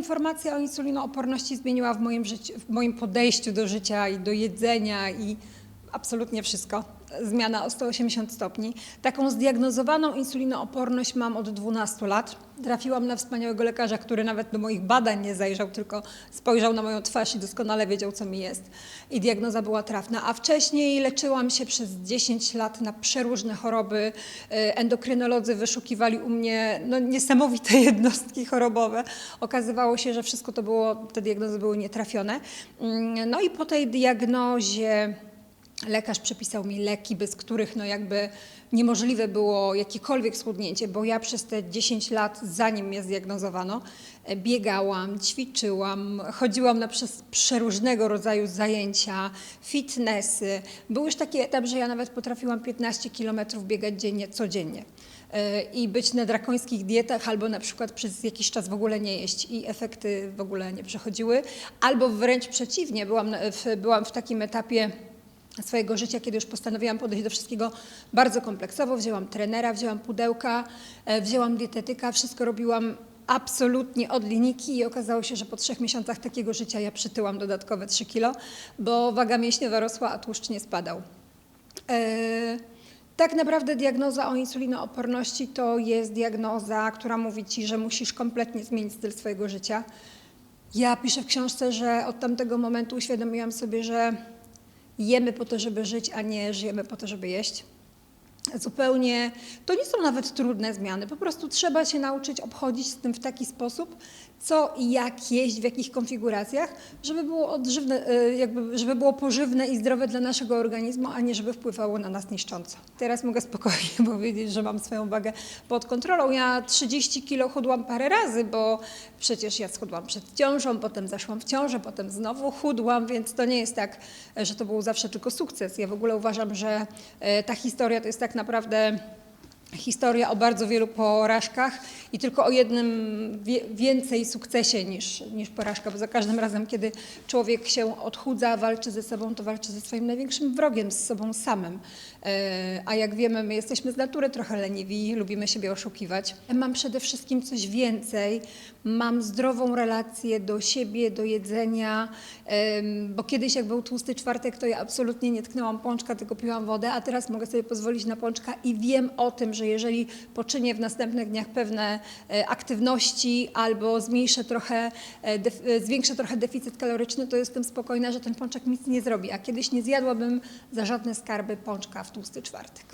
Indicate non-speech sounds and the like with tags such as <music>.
Informacja o insulinooporności zmieniła w moim, życiu, w moim podejściu do życia i do jedzenia i absolutnie wszystko. Zmiana o 180 stopni. Taką zdiagnozowaną insulinooporność mam od 12 lat. Trafiłam na wspaniałego lekarza, który nawet do moich badań nie zajrzał, tylko spojrzał na moją twarz i doskonale wiedział, co mi jest. I diagnoza była trafna. A wcześniej leczyłam się przez 10 lat na przeróżne choroby. E, Endokrynolodzy wyszukiwali u mnie no, niesamowite <laughs> jednostki chorobowe. Okazywało się, że wszystko to było, te diagnozy były nietrafione. Mm, No i po tej diagnozie lekarz przepisał mi leki, bez których no jakby niemożliwe było jakiekolwiek schudnięcie, bo ja przez te 10 lat, zanim mnie zdiagnozowano, e, biegałam, ćwiczyłam, chodziłam na przeróżnego rodzaju zajęcia, fitnessy. Był już taki etap, że ja nawet potrafiłam 15 kilometrów biegać dziennie, codziennie e, i być na drakońskich dietach, albo na przykład przez jakiś czas w ogóle nie jeść i efekty w ogóle nie przechodziły, albo wręcz przeciwnie, byłam, w, byłam w takim etapie swojego życia, kiedy już postanowiłam podejść do wszystkiego bardzo kompleksowo. Wzięłam trenera, wzięłam pudełka, e, wzięłam dietetyka, wszystko robiłam absolutnie od linijki i okazało się, że po trzech miesiącach takiego życia ja przytyłam dodatkowe 3 kilo, bo waga mięśniowa rosła, a tłuszcz nie spadał. E, Tak naprawdę diagnoza o insulinooporności to jest diagnoza, która mówi ci, że musisz kompletnie zmienić styl swojego życia. Ja piszę w książce, że od tamtego momentu uświadomiłam sobie, że jemy po to, żeby żyć, a nie żyjemy po to, żeby jeść. Zupełnie, to nie są nawet trudne zmiany, po prostu trzeba się nauczyć obchodzić z tym w taki sposób, co i jak jeść, w jakich konfiguracjach, żeby było odżywne, e, jakby, żeby było pożywne i zdrowe dla naszego organizmu, a nie żeby wpływało na nas niszcząco. Teraz mogę spokojnie <laughs> powiedzieć, że mam swoją wagę pod kontrolą. Ja 30 kilo chudłam parę razy, bo przecież ja schudłam przed ciążą, potem zaszłam w ciążę, potem znowu chudłam, więc to nie jest tak, e, że to był zawsze tylko sukces. Ja w ogóle uważam, że e, ta historia to jest tak naprawdę historia o bardzo wielu porażkach i tylko o jednym więcej sukcesie niż, niż porażka, bo za każdym razem, kiedy człowiek się odchudza, walczy ze sobą, to walczy ze swoim największym wrogiem, z sobą samym. E, A jak wiemy, my jesteśmy z natury trochę leniwi, lubimy siebie oszukiwać. Mam przede wszystkim coś więcej, mam zdrową relację do siebie, do jedzenia, bo kiedyś jak był tłusty czwartek, to ja absolutnie nie tknęłam pączka, tylko piłam wodę, a teraz mogę sobie pozwolić na pączka i wiem o tym, że jeżeli poczynię w następnych dniach pewne e, aktywności albo zmniejszę trochę, e, e, zwiększę trochę deficyt kaloryczny, to jestem spokojna, że ten pączek nic nie zrobi, a kiedyś nie zjadłabym za żadne skarby pączka w tłusty czwartek.